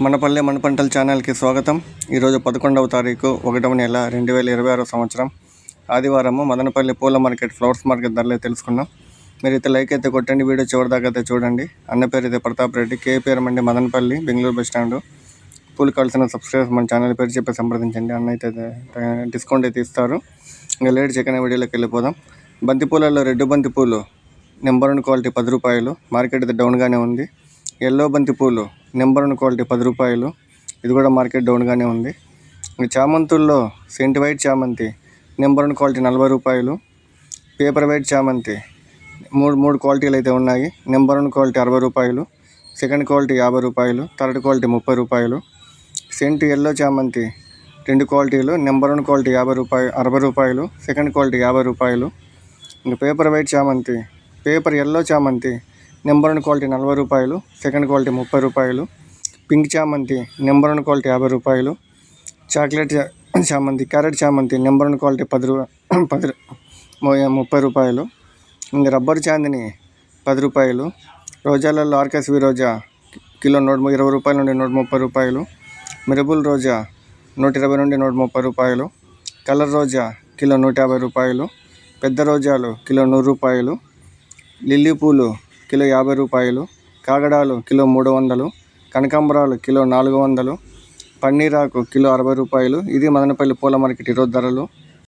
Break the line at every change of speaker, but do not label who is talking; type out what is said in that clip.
మనపల్లె మన పంటల ఛానల్కి స్వాగతం. ఈరోజు పదకొండవ తారీఖు ఒకటవ నెల రెండు వేల ఇరవై ఆరో సంవత్సరం. ఆదివారము మదనపల్లి పూల మార్కెట్ ఫ్లవర్స్ మార్కెట్ ధరలు తెలుసుకున్నాం. తెలుసుకుందాం మీరు అయితే లైక్ అయితే కొట్టండి వీడియో చివరి దాకా అయితే చూడండి. అన్న పేరు అయితే ప్రతాప్ రెడ్డి కే పేరు మండి మదనపల్లి బెంగళూరు బస్ స్టాండ్. పూలు కావాల్సిన సబ్స్క్రైబర్స్ మన ఛానల్ పేరు చెప్పి సంప్రదించండి అన్న అయితే డిస్కౌంట్ అయితే ఇస్తారు. ఇంకా లేట్ చెక్కన వీడియోలోకి వెళ్ళిపోదాం. బంతిపూలలో రెడ్ బంతిపూలు నెంబర్ వన్ క్వాలిటీ పది రూపాయలు. మార్కెట్ అయితే డౌన్గానే ఉంది. ఎల్లో బంతి పూలు నెంబర్ వన్ క్వాలిటీ పది రూపాయలు. ఇది కూడా మార్కెట్ డౌన్గానే ఉంది. ఈ చామంతుల్లో సెంట్ వైట్ చామంతి నెంబర్ వన్ క్వాలిటీ నలభై రూపాయలు. పేపర్ వైట్ చామంతి మూడు మూడు క్వాలిటీలు అయితే ఉన్నాయి. నెంబర్ వన్ క్వాలిటీ అరవై రూపాయలు. సెకండ్ క్వాలిటీ యాభై రూపాయలు. థర్డ్ క్వాలిటీ ముప్పై రూపాయలు. సెంట్ ఎల్లో చామంతి రెండు క్వాలిటీలు. నెంబర్ వన్ క్వాలిటీ యాభై రూపాయలు అరవై రూపాయలు. సెకండ్ క్వాలిటీ యాభై రూపాయలు. ఇంకా పేపర్ వైట్ చామంతి పేపర్ ఎల్లో చామంతి నెంబర్ వన్ క్వాలిటీ నలభై రూపాయలు సెకండ్ క్వాలిటీ ముప్పై రూపాయలు పింక్ చామంతి నెంబర్ వన్ క్వాలిటీ యాభై రూపాయలు చాక్లెట్ చా- చామంతి క్యారెట్ చామంతి నెంబర్ వన్ క్వాలిటీ పది రూ పది ముప్పై రూపాయలు ఇంకా రబ్బర్ చాందిని పది రూపాయలు రోజాలలో ఆర్కెస్ రోజా కిలో నూట ము- ఇరవై రూపాయల నుండి నూట ముప్పై రూపాయలు మిరబుల్ రోజా నూట ఇరవై నుండి నూట ముప్పై రూపాయలు కలర్ రోజా కిలో నూట యాభై రూపాయలు పెద్ద రోజాలు కిలో నూరు రూపాయలు లిల్లీ పూలు కిలో యాభై రూపాయలు కాగడాలు కిలో మూడు వందలు కనకాంబరాలు కిలో నాలుగు వందలు పన్నీరాకు కిలో అరవై రూపాయలు. ఇది మదనపల్లి పూల మార్కెట్ ఈరోజు ధరలు.